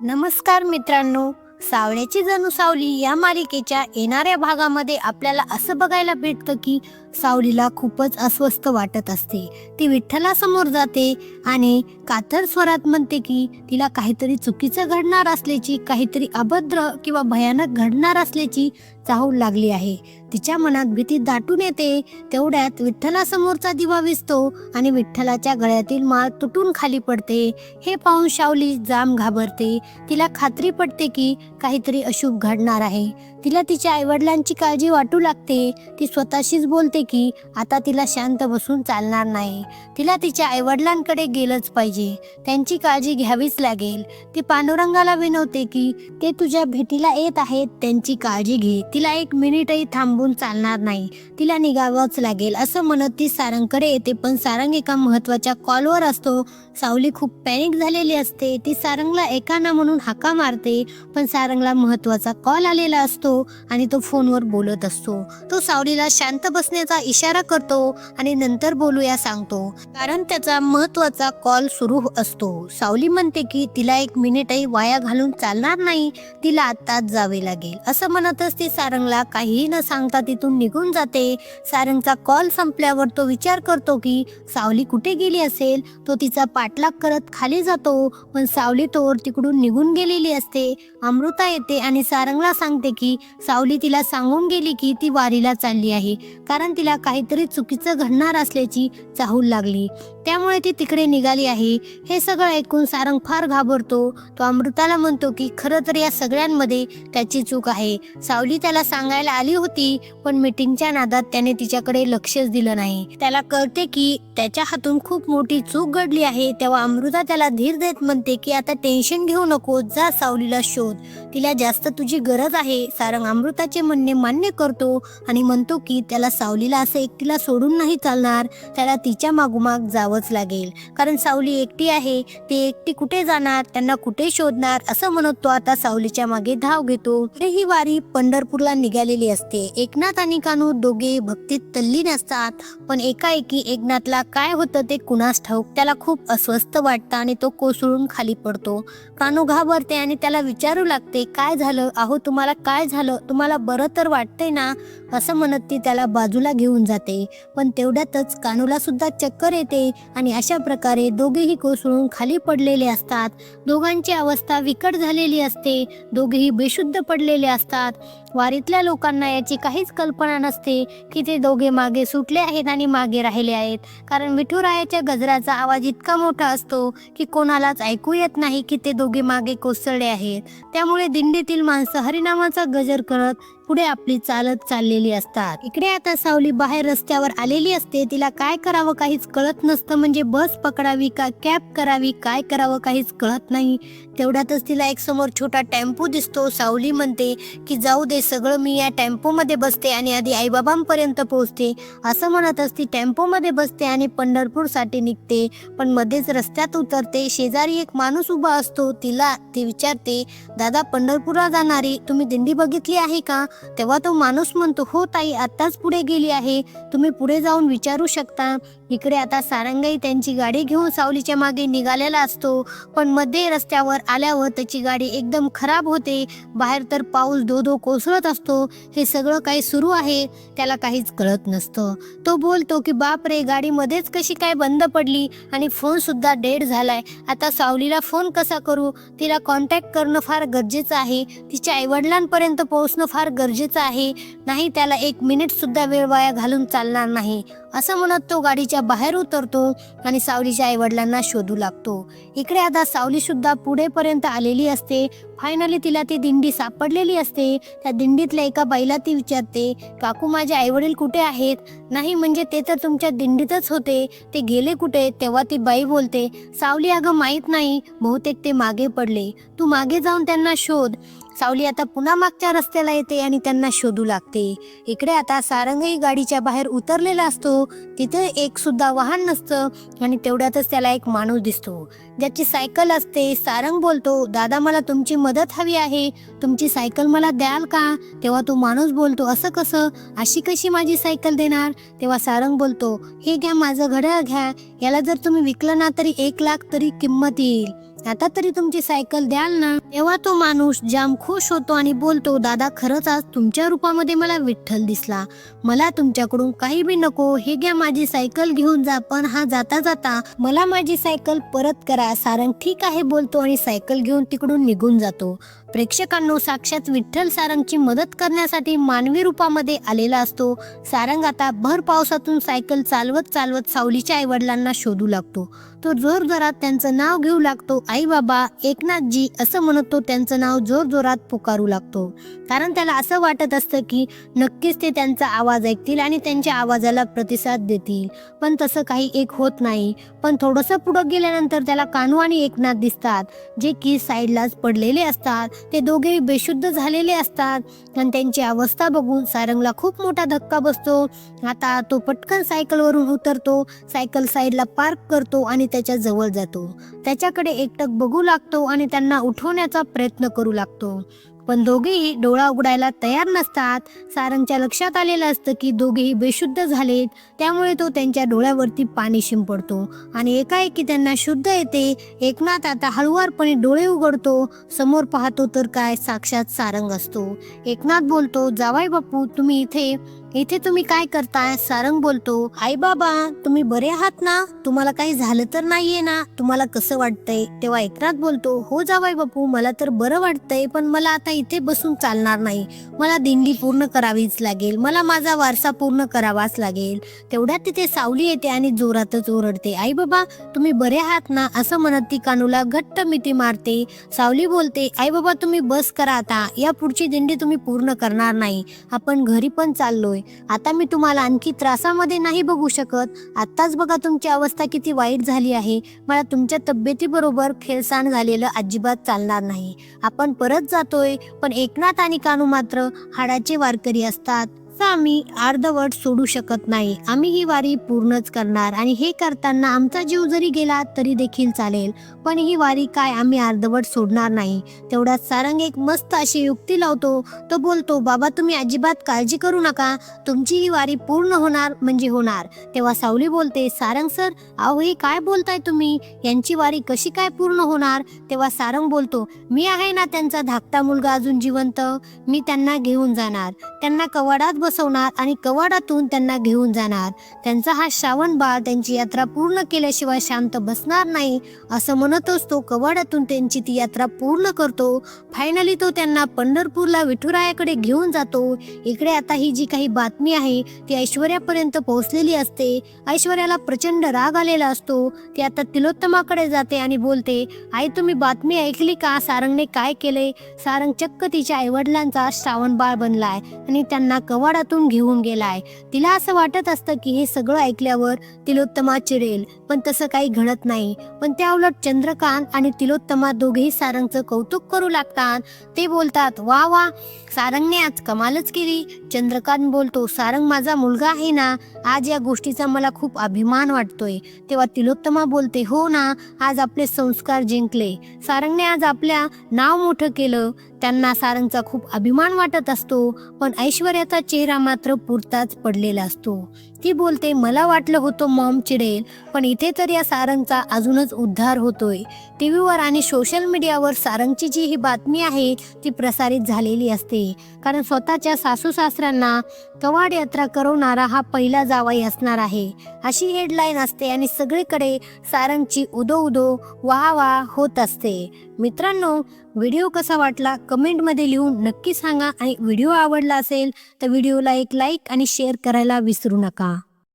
नमस्कार मित्रांनो. सावळ्याची जणू सावली या मालिकेच्या येणाऱ्या भागामध्ये आपल्याला असं बघायला भेटतं की सावलीला खूपच अस्वस्थ वाटत असते. ती विठ्ठलासमोर जाते आणि कातर स्वरात म्हणते की तिला काहीतरी चुकीचं घडणार असल्याची काहीतरी अभद्र किंवा भयानक घडणार असल्याची चाहूल लागली आहे. तिच्या मनात भीती दाटून येते. तेवढ्यात विठ्ठलासमोरचा दिवा विसतो आणि विठ्ठलाच्या गळ्यातील माळ तुटून खाली पडते. हे पाहून शावली जाम घाबरते. तिला खात्री पडते की काहीतरी अशुभ घडणार आहे. तिला तिच्या आईवडिलांची काळजी वाटू लागते. ती स्वतःशीच बोलते की आता तिला शांत बसून चालणार नाही. तिला तिच्या आईवडिलांकडे गेलंच पाहिजे. त्यांची काळजी घ्यावीच लागेल. ती पांडुरंगाला विनवते की ते तुझ्या भेटीला येत आहेत त्यांची काळजी घे. तिला एक मिनिटही थांबून चालणार नाही. तिला निघावंच लागेल असं म्हणत ती सारंगकडे येते. पण सारंग एका महत्त्वाच्या कॉलवर असतो. सावली खूप पॅनिक झालेली असते. ती सारंगला एकाना म्हणून हाका मारते. पण सारंगला महत्त्वाचा कॉल आलेला असतो. आणि तो फोनवर बोलत असतो. तो सावलीला शांत बसण्याचा इशारा करतो आणि नंतर बोलूया सांगतो. कारण त्याचा महत्त्वाचा कॉल सुरू असतो. सावली म्हणते की तिला एक मिनिटही वाया घालून चालणार नाही. तिला आत्ताच जावे लागेल. असं म्हणतच ती सारंगला काहीही न सांगता तिथून निघून जाते. सारंगचा कॉल संपल्यावर तो विचार करतो की सावली कुठे गेली असेल? तो तिचा पाठलाग करत खाली जातो. पण सावली तोवर तिकडून निघून गेलेली असते. अमृता येते आणि सारंगला सांगते की सावली तिला सांगून गेली की ती वारीला चालली आहे. कारण तिला काहीतरी चुकीचं घडणार असल्याची चाहूल लागली. त्यामुळे ती तिकडे निघाली आहे. हे सगळं ऐकून सारंग फार घाबरतो. तो अमृताला म्हणतो की खरं तर या सगळ्यांमध्ये त्याची चूक आहे. सावली त्याला सांगायला आली होती पण मीटिंगच्या नादात त्याने तिच्याकडे लक्षच दिलं नाही. त्याला कळते की त्याच्या हातून खूप मोठी चूक घडली आहे. तेव्हा अमृता त्याला धीर देत म्हणते की आता टेन्शन घेऊ नको. जा सावलीला शोध. तिला जास्त तुझी गरज आहे. सारंग अमृताचे म्हणणे मान्य करतो आणि म्हणतो की त्याला सावलीला असं एकटीला सोडून नाही चालणार. त्याला तिच्या मागोमाग जावंच लागेल. कारण सावली एकटी आहे ती एकटी कुठे जाणार त्यांना कुठे शोधणार असं म्हणत तो आता सावलीच्या मागे धाव घेतो. ही वारी पंढरपूरला निघालेली असते. एकनाथ आणि कानू दोघे भक्तीत तल्लीन असतात. पण एकाएकी एकनाथला काय होतं ते कुणास ठाऊक त्याला खूप अस्वस्थ वाटतं आणि तो कोसळून खाली पडतो. कानू घाबरते आणि त्याला विचारू लागते काय झालं? अहो तुम्हाला काय झालं? तुम्हाला बरं तर वाटतंय ना? असं म्हणत ती त्याला बाजूला घेऊन जाते. पण तेवढ्यातच कानूला सुद्धा चक्कर येते. आणि अशा प्रकारे दोघेही कोसळून खाली पडलेले असतात. दोघांची अवस्था विकट झालेली असते. दोघेही बेशुद्ध पडलेले असतात. वारीतल्या लोकांना याची काहीच कल्पना नसते की ते दोघे मागे सुटले आहेत आणि मागे राहिले आहेत. कारण विठुरायाच्या गजराचा आवाज इतका मोठा असतो की कोणालाच ऐकू येत नाही की ते दोघे मागे कोसळले आहेत. त्यामुळे दिंडीतील माणसं हरिनामाचा गजर करत पुढे आपली चालत चाललेली असतात. इकडे आता सावली बाहेर रस्त्यावर आलेली असते. तिला काय करावं काहीच कळत नसतं. म्हणजे बस पकडावी का कॅब करावी काय करावं काहीच कळत नाही. तेवढ्यातच तिला एक समोर छोटा टेम्पो दिसतो. सावली म्हणते की जाऊ दे सगळं मी या टेम्पोमध्ये बसते आणि आधी आईबाबांपर्यंत पोहोचते. असं म्हणत असती टेम्पोमध्ये बसते आणि पंढरपूरसाठी निघते. पण मध्येच रस्त्यात उतरते. शेजारी एक माणूस उभा असतो. तिला ती विचारते दादा पंढरपूरला जाणारी तुम्ही दिंडी बघितली आहे का? तेव्हा तो माणूस म्हणतो हो ताई आत्ताच पुढे गेली आहे. तुम्ही पुढे जाऊन विचारू शकता. इकडे आता सारंगाई त्यांची गाडी घेऊन सावलीच्या मागे निघालेला असतो. पण मध्ये रस्त्यावर आल्यावर त्याची गाडी एकदम खराब होते. बाहेर तर पाऊस धो धो कोसळत असतो. हे सगळं काही सुरू आहे. त्याला काहीच कळत नसतं. तो बोलतो की बाप रे गाडीमध्येच कशी काय बंद पडली आणि फोन सुद्धा डेड झालाय. आता सावलीला फोन कसा करू? तिला कॉन्टॅक्ट करणं फार गरजेचं आहे. तिच्या आईवडिलांपर्यंत पोहोचणं फार गरजेचं आहे. नाही त्याला एक मिनिट सुद्धा वेळ वाया घालून चालणार नाही. असं म्हणत तो गाडीच्या बाहेर उतरतो आणि सावलीच्या आईवडिलांना शोधू लागतो. इकडे आता सावली सुद्धा पुढेपर्यंत आलेली असते. फायनली तिला ती दिंडी सापडलेली असते. त्या दिंडीतल्या एका बाईला ती विचारते काकू माझे आईवडील कुठे आहेत? नाही म्हणजे ते तर तुमच्या दिंडीतच होते. ते गेले कुठे? तेव्हा ती बाई बोलते सावली अगं माहीत नाही. बहुतेक ते मागे पडले. तू मागे जाऊन त्यांना शोध. सावली आता पुन्हा मागच्या रस्त्याला येते आणि त्यांना शोधू लागते. इकडे आता सारंगही गाडीच्या बाहेर उतरलेला असतो. तिथे एक सुद्धा वाहन नसतं आणि तेवढ्यातच त्याला एक माणूस दिसतो. ज्याची सायकल असते सारंग बोलतो दादा मला तुमची मदत हवी आहे. तुमची सायकल मला द्याल का? तेव्हा तो माणूस बोलतो असं कसं? अशी कशी माझी सायकल देणार? तेव्हा सारंग बोलतो हे घ्या माझं घड्याळ घ्या. याला जर तुम्ही विकलं ना तरी एक लाख तरी किंमत येईल. आता तरी तुमची सायकल द्याल ना? तेव्हा तो माणूस जाम खुश होतो आणि बोलतो दादा खरंच आज तुमच्या रूपामध्ये मला विठ्ठल दिसला. मला तुमच्याकडून काही बी नको. हे घ्या माझी सायकल घेऊन जा पण हा जाता जाता मला माझी सायकल परत करा. सारंग ठीक आहे बोलतो आणि सायकल घेऊन तिकडून निघून जातो. प्रेक्षकांनो साक्षात विठ्ठल सारंगची मदत करण्यासाठी मानवी रूपामध्ये आलेला असतो. सारंग आता भर पावसातून सायकल चालवत चालवत सावलीच्या आईवडिलांना शोधू लागतो. तो जोर जोरात त्यांचं नाव घेऊ लागतो. आई बाबा एकनाथजी असं म्हणत तो त्यांचं नाव जोर जोरात पुकारू लागतो. कारण त्याला असं वाटत असतं की नक्कीच ते त्यांचा आवाज ऐकतील आणि त्यांच्या आवाजाला प्रतिसाद देतील. पण तसं काही एक होत नाही. पण थोडंसं पुढं गेल्यानंतर त्याला कानू आणि एकनाथ दिसतात जे की साईडलाच पडलेले असतात. ते दोघे बेशुद्ध झालेले असतात. आणि त्यांची अवस्था बघून सारंगला खूप मोठा धक्का बसतो. आता तो पटकन सायकलवरून उतरतो. सायकल साईडला पार्क करतो आणि त्याच्याजवळ जातो. त्याच्याकडे एकटक बघू लागतो आणि त्यांना उठवण्याचा प्रयत्न करू लागतो. पण दोघेही डोळा उघडायला तयार नसतात. सारंगच्या लक्षात आलेलं असतं की दोघेही बेशुद्ध झालेत. त्यामुळे तो त्यांच्या डोळ्यावरती पाणी शिंपडतो आणि एकाएकी त्यांना शुद्ध येते. एकनाथ आता हळुवारपणे डोळे उघडतो. समोर पाहतो तर काय साक्षात सारंग असतो. एकनाथ बोलतो जावाई बापू तुम्ही इथे इथे तुम्ही काय करताय? सारंग बोलतो आई बाबा तुम्ही बरे आहात ना? तुम्हाला काही झालं तर नाहीये ना? तुम्हाला कसं वाटतंय? तेव्हा एकनाथ बोलतो हो जावाय बापू मला तर बरं वाटतंय पण मला आता इथे बसून चालणार नाही. मला दिंडी पूर्ण करावीच लागेल. मला माझा वारसा पूर्ण करावाच लागेल. तेवढ्यात तिथे सावली येते आणि जोरातच ओरडते आई बाबा तुम्ही बरे आहात ना? असं म्हणत ती कानूला घट्ट मिठी मारते. सावली बोलते आई बाबा तुम्ही बस करा आता. या पुढची दिंडी तुम्ही पूर्ण करणार नाही. आपण घरी पण चाललोय. आता मी तुम्हाला आणखी त्रासामध्ये नाही बघू शकत. आत्ताच बघा तुमची अवस्था किती वाईट झाली आहे. मला तुमच्या तब्येतीबरोबर खेळसाण झालेलं अजिबात चालणार नाही. आपण परत जातोय पण एकनाथ आणि कानू मात्र हाडाचे वारकरी असतात. असं आम्ही अर्धवट सोडू शकत नाही. आम्ही ही वारी पूर्णच करणार आणि हे करताना आमचा जीव जरी गेला तरी देखील चालेल. पण ही वारी काय आम्ही अर्धवट सोडणार नाही. तेवढ्यात सारंग एक मस्त अशी युक्ती लावतो. तो बोलतो बाबा तुम्ही अजिबात काळजी करू नका. तुमची ही वारी पूर्ण होणार म्हणजे होणार. तेव्हा सावली बोलते सारंग सर अहो हे काय बोलताय तुम्ही? यांची वारी कशी काय पूर्ण होणार? तेव्हा सारंग बोलतो मी आहे ना त्यांचा धाकटा मुलगा अजून जिवंत. मी त्यांना घेऊन जाणार. त्यांना कवाडात बसवणार आणि कवाडातून त्यांना घेऊन जाणार. त्यांचा हा श्रावण बाळ त्यांची यात्रा पूर्ण केल्याशिवाय शांत बसणार नाही असं म्हणतच तो कवाडातून त्यांची ती यात्रा पूर्ण करतो. फायनली तो त्यांना पंढरपूरला विठुरायाकडे घेऊन जातो. इकडे आता ही जी काही बातमी आहे ती ऐश्वर्यापर्यंत पोहोचलेली असते. ऐश्वर्याला प्रचंड राग आलेला असतो. ती आता तिलोत्तमाकडे जाते आणि बोलते आई तुम्ही बातमी ऐकली का? सारंगने काय केले सारंग चक्क तिच्या आईवडिलांचा श्रावण बाळ बनलाय आणि त्यांना कवाड कवाडातून घेऊन गेलाय. तिला असं वाटत असतं की हे सगळं ऐकल्यावर तिलोत्तमा चिरेल पण तसं काही घडत नाही. पण त्या उलट चंद्रकांत आणि तिलोत्तमा दोघेही सारंगचं कौतुक करू लागतात. ते बोलतात वा वा सारंगने आज कमालच केली. चंद्रकांत बोलतो सारंग माझा मुलगा आहे ना? आज या गोष्टीचा मला खूप अभिमान वाटतोय. तेव्हा तिलोत्तमा बोलते हो ना आज आपले संस्कार जिंकले. सारंगने आज आपल्या नाव मोठं केलं. त्यांना सारंगचा खूप अभिमान वाटत असतो पण ऐश्वर्याचा चेहरा मात्र पुरताच पडलेला असतो. ती बोलते मला वाटलं होतं मॉम चिडेल पण इथे तर या सारंगचा अजूनच उद्धार होतोय. टीव्हीवर आणि सोशल मीडियावर सारंगची जी ही बातमी आहे ती प्रसारित झालेली असते. कारण स्वतःच्या सासू सासऱ्यांना कवाड यात्रा करवणारा हा पहिला जावाई असणार आहे. अशी हेडलाईन असते आणि सगळीकडे सारंगची उदो उदो वाह वाह होत असते. मित्रांनो व्हिडिओ कसा वाटला कमेंटमध्ये लिहून नक्की सांगा आणि व्हिडिओ आवडला असेल तर व्हिडिओला एक लाईक आणि शेअर करायला विसरू नका.